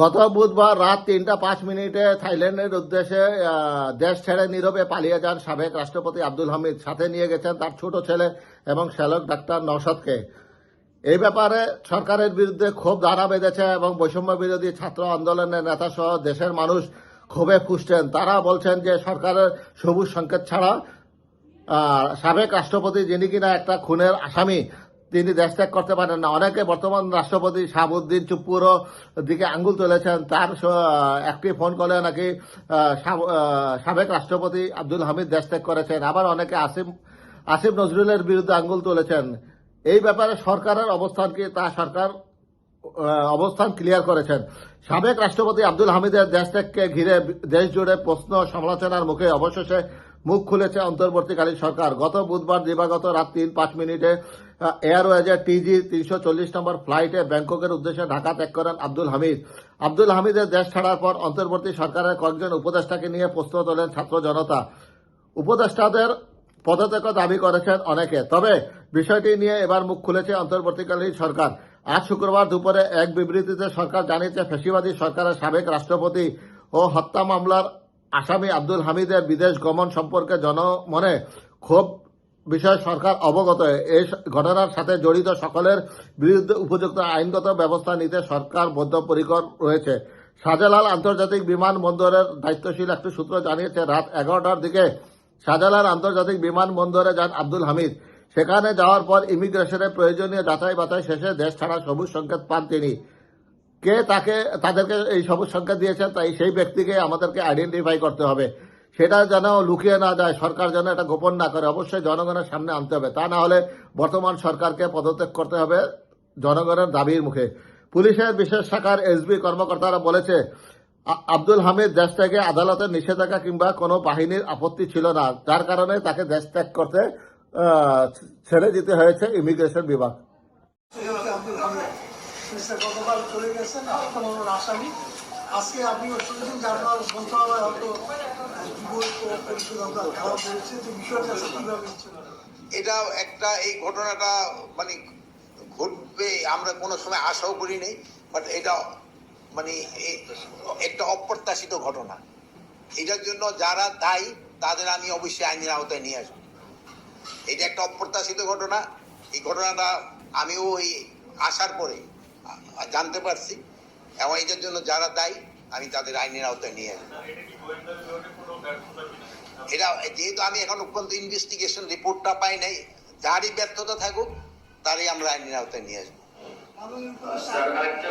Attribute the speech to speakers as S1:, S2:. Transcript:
S1: গত বুধবার রাত তিনটা পাঁচ মিনিটে থাইল্যান্ডের উদ্দেশ্যে দেশ ছেড়ে নীরবে পালিয়ে যান সাবেক রাষ্ট্রপতি আব্দুল হামিদ। সাথে নিয়ে গেছেন তার ছোট ছেলে এবং শ্যালক ডাক্তার নওশাদকে। এই ব্যাপারে সরকারের বিরুদ্ধে ক্ষোভ ধারা বেঁধেছে এবং বৈষম্য বিরোধী ছাত্র আন্দোলনের নেতা সহ দেশের মানুষ ক্ষোভে ফুসছেন। তারা বলছেন যে সরকারের সবুজ সংকেত ছাড়া সাবেক রাষ্ট্রপতি যিনি কিনা একটা খুনের আসামি তিনি দেশ ত্যাগ করতে পারেন না। অনেকে বর্তমান রাষ্ট্রপতি শাহাবুদ্দিন চুপ্পুরও দিকে আঙ্গুল তুলেছেন। তার একটি ফোন কলে নাকি সাব- সাবেক রাষ্ট্রপতি আব্দুল হামিদ দেশ ত্যাগ করেছেন। আবার অনেকে আসিফ আসিফ নজরুলের বিরুদ্ধে আঙ্গুল তুলেছেন। এই ব্যাপারে সরকারের অবস্থান কি? তা সরকার অবস্থান ক্লিয়ার করেছেন। সাবেক রাষ্ট্রপতি আব্দুল হামিদের দেশ ত্যাগকে ঘিরে দেশ জুড়ে প্রশ্ন সমালোচনার মুখে অবশেষে মুখ খুলেছে অন্তর্বর্তীকালীন সরকার। গত বুধবার দিবাগত রাত তিন পাঁচ মিনিটে এয়ারওয়েজের টিজি তিনশো চল্লিশ নম্বর ফ্লাইটে ব্যাংককের উদ্দেশ্যে ঢাকা ত্যাগ করেন আব্দুল হামিদ। আব্দুল হামিদের দেশ ছাড়ার পর অন্তর্বর্তী সরকারের কয়েকজন উপদেষ্টাকে নিয়ে প্রশ্ন তোলেন ছাত্র জনতা। উপদেষ্টাদের পদত্যাগ দাবি করেছেন অনেকে। তবে বিষয়টি নিয়ে এবার মুখ খুলেছে অন্তর্বর্তীকালীন সরকার। আজ শুক্রবার দুপুরে এক বিবৃতিতে সরকার জানিয়েছে, ফেসিবাদী সরকারের সাবেক রাষ্ট্রপতি ও হত্যা মামলার আসামি আব্দুল হামিদের বিদেশ গমন সম্পর্কে জনমনে ক্ষোভ বিষয়ে সরকার অবগত। এই ঘটনার সাথে জড়িত সকলের বিরুদ্ধে উপযুক্ত আইনগত ব্যবস্থা নিতে সরকার বদ্ধপরিকর রয়েছে। শাহজালাল আন্তর্জাতিক বিমানবন্দরের দায়িত্বশীল একটি সূত্র জানিয়েছে, রাত এগারোটার দিকে শাহজালাল আন্তর্জাতিক বিমানবন্দরে যান আব্দুল হামিদ। সেখানে যাওয়ার পর ইমিগ্রেশনের প্রয়োজনীয় যাচাই বাছাই শেষে দেশ ছাড়া সবুজ সংকেত পান তিনি। কে তাকে, তাদেরকে এই সবুজ সংকেত দিয়েছেন তাই সেই ব্যক্তিকে আমাদেরকে আইডেন্টিফাই করতে হবে। সেটা যেন লুকিয়ে না যায়, সরকার যেন এটা গোপন না করে। অবশ্যই জনগণের সামনে আনতে হবে। তা না হলে বর্তমান সরকারকে পদত্যাগ করতে হবে জনগণের দাবির মুখে। পুলিশের বিশেষ শাখার এসবি কর্মকর্তারা বলেছে আব্দুল হামিদ দেশ থেকে আদালতের নিষেধাজ্ঞা কিংবা কোনো বাহিনীর আপত্তি ছিল না। যার কারণে তাকে দেশ ত্যাগ করতে ছেড়ে দিতে হয়েছে ইমিগ্রেশন বিভাগ।
S2: মিস্টার গতকাল চলে গেছেন হত্যা মামলার আসামি। আজকে আপনি শুনছেন যে আপনার মন্ত্রণালয় হয়তো
S3: এটা একটা, এই ঘটনাটা মানে ঘটবে, আমরা কোনো সময় আশাও করি নাই বাট এটা মানে একটা অপ্রত্যাশিত ঘটনা। এটার জন্য যারা দায়ী, তাদের আমি অবশ্যই আইনের আওতায় নিয়ে আসব। এটা একটা অপ্রত্যাশিত ঘটনা। এই ঘটনাটা আমিও ওই আসার পরে জানতে পারছি। এবং এটার জন্য যারা দায়ী আমি তাদের আইনের আওতায় নিয়ে আসব। এটা যেহেতু আমি এখন পর্যন্ত ইনভেস্টিগেশন রিপোর্টটা পাই নাই যারই ব্যর্থতা থাকুক তারই আমরা আইনের আওতায় নিয়ে আসব।
S2: মাননীয়
S4: স্যার আরেকটা